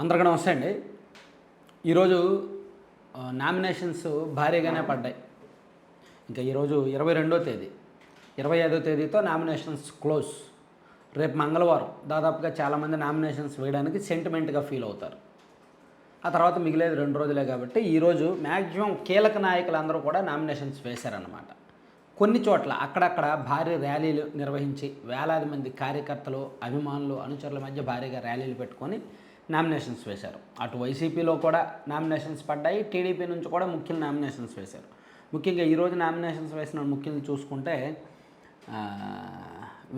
అందరికీ నమస్తే అండి. ఈరోజు నామినేషన్స్ భారీగానే పడ్డాయి. ఇంకా ఈరోజు ఇరవై రెండో తేదీ. ఇరవై ఐదో తేదీతో నామినేషన్స్ క్లోజ్. రేపు మంగళవారం దాదాపుగా చాలామంది నామినేషన్స్ వేయడానికి సెంటిమెంట్గా ఫీల్ అవుతారు. ఆ తర్వాత మిగిలేదు రెండు రోజులే కాబట్టి ఈరోజు మ్యాక్సిమం కీలక నాయకులందరూ కూడా నామినేషన్స్ వేశారన్నమాట. కొన్ని చోట్ల అక్కడక్కడ భారీ ర్యాలీలు నిర్వహించి వేలాది మంది కార్యకర్తలు అభిమానులు అనుచరుల మధ్య భారీగా ర్యాలీలు పెట్టుకొని నామినేషన్స్ వేశారు. అటు వైసీపీలో కూడా నామినేషన్స్ పడ్డాయి టీడీపీ నుంచి కూడా ముఖ్యులు నామినేషన్స్ వేశారు. ముఖ్యంగా ఈరోజు నామినేషన్స్ వేసిన ముఖ్యులు చూసుకుంటే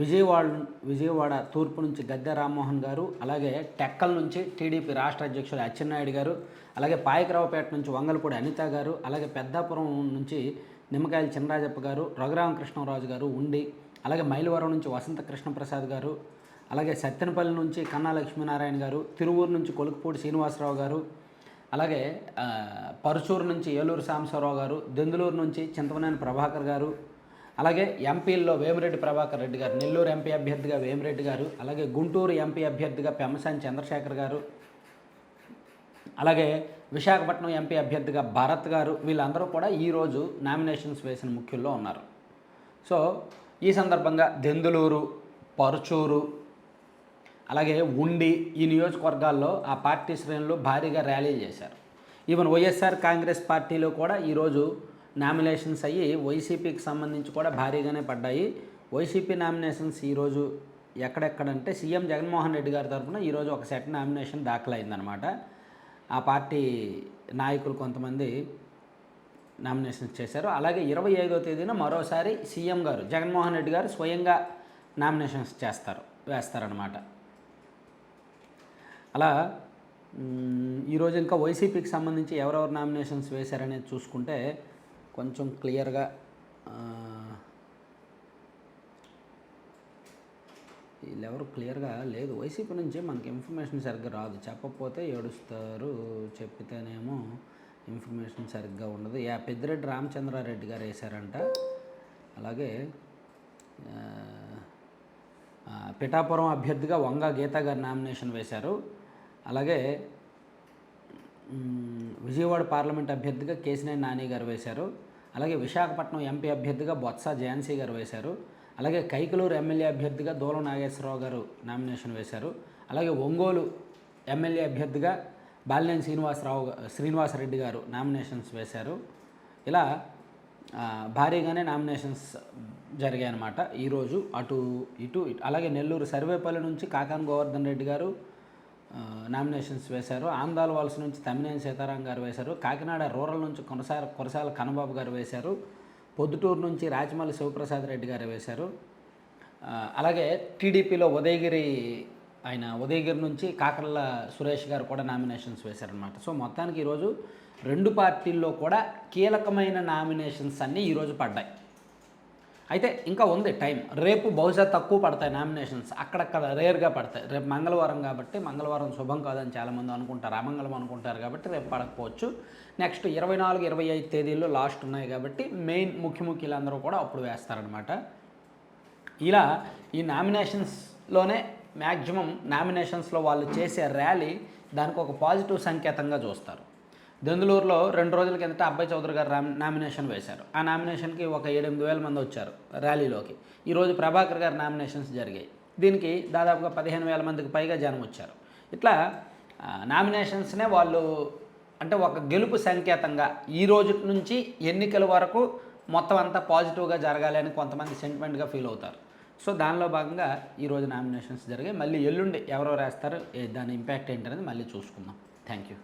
విజయవాడ విజయవాడ తూర్పు నుంచి గద్దె రామ్మోహన్ గారు అలాగే టెక్కల్ నుంచి టీడీపీ రాష్ట్ర అధ్యక్షుడు అచ్చెన్నాయుడు గారు అలాగే పాయకరావుపేట నుంచి వంగలపూడి అనిత గారు అలాగే పెద్దాపురం నుంచి నిమ్మకాయల చినరాజప్ప గారు రఘురామకృష్ణరాజు గారు ఉండి అలాగే మైలవరం నుంచి వసంత కృష్ణప్రసాద్ గారు అలాగే సత్తెనపల్లి నుంచి కన్నా లక్ష్మీనారాయణ గారు తిరువూరు నుంచి కొలుకుపూడి శ్రీనివాసరావు గారు అలాగే పరుచూరు నుంచి ఏలూరు సాంబశివరావు గారు దెందులూరు నుంచి చింతమనేని ప్రభాకర్ గారు అలాగే ఎంపీల్లో వేమిరెడ్డి ప్రభాకర్ రెడ్డి గారు నెల్లూరు ఎంపీ అభ్యర్థిగా వేమిరెడ్డి గారు అలాగే గుంటూరు ఎంపీ అభ్యర్థిగా పెమ్మసాని చంద్రశేఖర్ గారు అలాగే విశాఖపట్నం ఎంపీ అభ్యర్థిగా భరత్ గారు వీళ్ళందరూ కూడా ఈరోజు నామినేషన్స్ వేసిన ముఖ్యుల్లో ఉన్నారు. సో ఈ సందర్భంగా దెందులూరు పరుచూరు అలాగే ఉండి ఈ నియోజకవర్గాల్లో ఆ పార్టీ శ్రేణులు భారీగా ర్యాలీలు చేశారు. ఈవెన్ వైఎస్ఆర్ కాంగ్రెస్ పార్టీలో కూడా ఈరోజు నామినేషన్స్ అయ్యి వైసీపీకి సంబంధించి కూడా భారీగానే పడ్డాయి. వైసీపీ నామినేషన్స్ ఈరోజు ఎక్కడెక్కడంటే సీఎం జగన్మోహన్ రెడ్డి గారి తరఫున ఈరోజు ఒక సెట్ నామినేషన్ దాఖలైందనమాట. ఆ పార్టీ నాయకులు కొంతమంది నామినేషన్స్ చేశారు. అలాగే ఇరవై ఐదో తేదీన మరోసారి సీఎం గారు జగన్మోహన్ రెడ్డి గారు స్వయంగా నామినేషన్స్ చేస్తారు వేస్తారనమాట అలా ఈరోజు ఇంకా వైసీపీకి సంబంధించి ఎవరెవరు నామినేషన్స్ వేశారనేది చూసుకుంటే కొంచెం క్లియర్గా వీళ్ళెవరు క్లియర్గా లేదు. వైసీపీ నుంచి మనకి ఇన్ఫర్మేషన్ సరిగ్గా రాదు. చెప్పకపోతే ఏడుస్తారు చెప్పితేనేమో ఇన్ఫర్మేషన్ సరిగ్గా ఉండదు. యా పెద్దిరెడ్డి రామచంద్రారెడ్డి గారు వేశారంట. అలాగే పిఠాపురం అభ్యర్థిగా వంగ గీత గారు నామినేషన్ వేశారు. అలాగే విజయవాడ పార్లమెంట్ అభ్యర్థిగా కేసినేని నాని గారు వేశారు. అలాగే విశాఖపట్నం ఎంపీ అభ్యర్థిగా బొత్స ఝాన్సీ గారు వేశారు. అలాగే కైకలూరు ఎమ్మెల్యే అభ్యర్థిగా దూల నాగేశ్వరరావు గారు నామినేషన్ వేశారు. అలాగే ఒంగోలు ఎమ్మెల్యే అభ్యర్థిగా బాలినేని శ్రీనివాసరావు శ్రీనివాసరెడ్డి గారు నామినేషన్స్ వేశారు. ఇలా భారీగానే నామినేషన్స్ జరిగాయన్నమాట. ఈరోజు అటు ఇటు ఇటు అలాగే నెల్లూరు సర్వేపల్లి నుంచి కాకాన్ గోవర్ధన్ రెడ్డి గారు నామినేషన్స్ వేశారు. ఆందాల వలస నుంచి తమ్మినేని సీతారాం గారు వేశారు. కాకినాడ రూరల్ నుంచి కొనసాల కొరసాల కన్నబాబు గారు వేశారు. పొద్దుటూరు నుంచి రాజమల్లి శివప్రసాద్ రెడ్డి గారు వేశారు. అలాగే టీడీపీలో ఉదయగిరి ఆయన ఉదయగిరి నుంచి కాకర్ల సురేష్ గారు కూడా నామినేషన్స్ వేశారనమాట సో మొత్తానికి ఈరోజు రెండు పార్టీల్లో కూడా కీలకమైన నామినేషన్స్ అన్నీ ఈరోజు పడ్డాయి. అయితే ఇంకా ఉంది టైం. రేపు బహుశా తక్కువ పడతాయి నామినేషన్స్. అక్కడక్కడ రేర్గా పడతాయి. రేపు మంగళవారం కాబట్టి మంగళవారం శుభం కాదని చాలామంది అనుకుంటారు. అమంగళం అనుకుంటారు కాబట్టి రేపు పడకపోవచ్చు. నెక్స్ట్ ఇరవై నాలుగు ఇరవై ఐదు తేదీల్లో లాస్ట్ ఉన్నాయి కాబట్టి మెయిన్ ముఖ్య ముఖ్యులందరూ కూడా అప్పుడు వేస్తారనమాట ఇలా ఈ నామినేషన్స్లోనే మ్యాక్సిమం నామినేషన్స్లో వాళ్ళు చేసే ర్యాలీ దానికి ఒక పాజిటివ్ సంకేతంగా చూస్తారు. దెందులూరులో రెండు రోజుల కిందట అబ్బాయి చౌదరి గారు రామ్- నామినేషన్ వేశారు. ఆ నామినేషన్కి ఒక ఏడెనిమిది వేల మంది వచ్చారు ర్యాలీలోకి. ఈరోజు ప్రభాకర్ గారి నామినేషన్స్ జరిగాయి. దీనికి దాదాపుగా పదిహేను వేల మందికి పైగా జనం వచ్చారు. ఇట్లా నామినేషన్స్నే వాళ్ళు అంటే ఒక గెలుపు సంకేతంగా ఈ రోజు నుంచి ఎన్నికల వరకు మొత్తం అంతా పాజిటివ్గా జరగాలి అని కొంతమంది సెంటిమెంట్గా ఫీల్ అవుతారు. సో దానిలో భాగంగా ఈరోజు నామినేషన్స్ జరిగాయి. మళ్ళీ ఎల్లుండి ఎవరెవరు రాస్తారు దాని ఇంపాక్ట్ ఏంటనేది మళ్ళీ చూసుకుందాం. Thank you